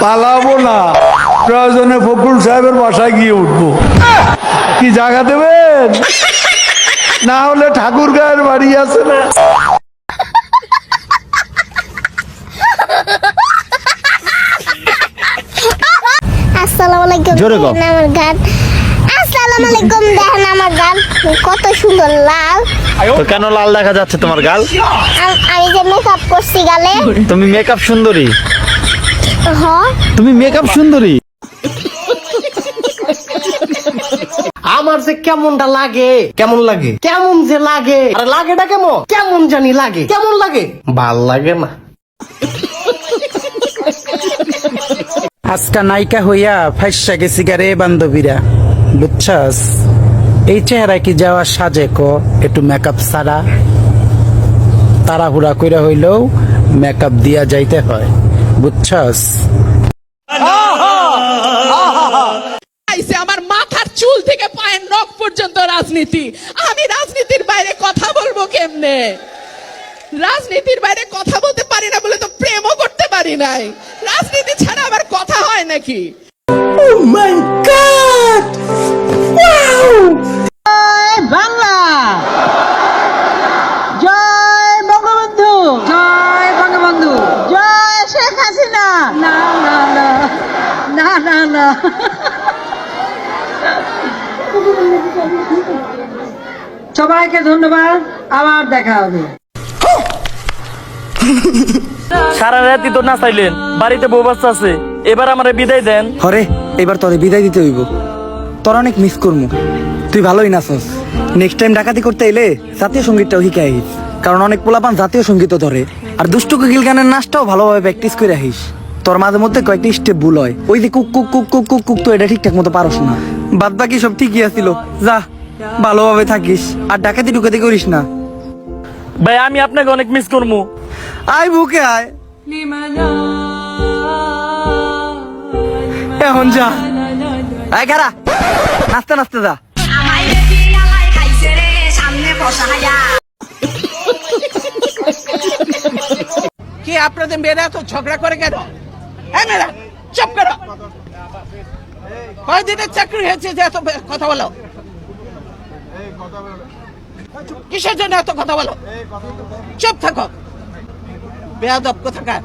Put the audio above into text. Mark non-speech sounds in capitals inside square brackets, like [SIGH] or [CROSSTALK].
পালাবো না। প্রয়োজনে ফখরুল সাহেবের বাসায় গিয়ে উঠবো। কি জায়গা দেবেন? না হলে ঠাকুর গায়ের বাড়ি আছে না। আসসালামু আলাইকুম। জোরে কও। দেখেন আমার গান। আসসালামু আলাইকুম। দেখেন আমার গান। কত সুন্দর লাল। তো কেন লাল দেখা যাচ্ছে তোমার গাল? আম- যে মেকআপ করছি গালে। তুমি মেকআপ সুন্দরী। তুমি মেকআপ সুন্দরী। আমার যে কেমনটা লাগে কেমন লাগে? কেমন যে লাগে? আরে লাগেটা কেমন? কেমন জানি লাগে। কেমন লাগে? ভালো লাগে না। আজকা নায়িকা হইয়া ফাইসা গেছি গারে বান্ধবীরা। বুঝছস? এই চেহারা কি যাওয়া সাজে ক? একটু মেকআপ সারা তাড়াহুড়া কইরা হইলেও মেকআপ দিয়া যাইতে হয়। বুঝছস আমার মাথার চুল থেকে পায়ের নখ পর্যন্ত রাজনীতি। আমি রাজনীতির বাইরে কথা বলব কেমনে? রাজনীতির বাইরে কথা বলতে পারি না বলে তো প্রেমও করতে পারি নাই। রাজনীতি ছাড়া আবার কথা হয় নাকি? বাংলা [LAUGHS] সবাইকে ধন্যবাদ আবার দেখা হবে। সারা রাতি তো না চাইলেন বাড়িতে বউ বাচ্চা আছে এবার আমারে বিদায় দেন। হরে এবার তোরে বিদায় দিতে হইব। তোর অনেক মিস করমু। তুই ভালোই নাচস। নেক্সট টাইম ডাকাতি করতে এলে জাতীয় সঙ্গীতটাও শিখে আহিস। কারণ অনেক পোলাপান জাতীয় সঙ্গীতও ধরে। আর দুষ্টু কোকিল গানের নাচটাও ভালোভাবে প্র্যাকটিস করে আহিস। তোর মাঝে মধ্যে কয়েকটি স্টেপ ভুল হয়। ওই যে কুক কুক কুক কুক কুক কুক তো এটা ঠিকঠাক মতো পারস না। বাদ বাকি সব ঠিকই আছিল। যা ভালোভাবে থাকিস। আর ডাকাতি ডুকাতি করিস না। ভাই আমি আপনাকে অনেক মিস করব আয় বুকে আয়। এখন যা। আয় খারা নাচতে নাচতে যা। কি আপনাদের মেয়েরা তো ঝগড়া করে কেন? মেয়েরা চুপ করো কয়দিনের চাকরি হয়েছে যে এত কথা বলো? কিসের জন্য এত কথা বলো? চুপ থাকো। বেয়াদব কোথাকার?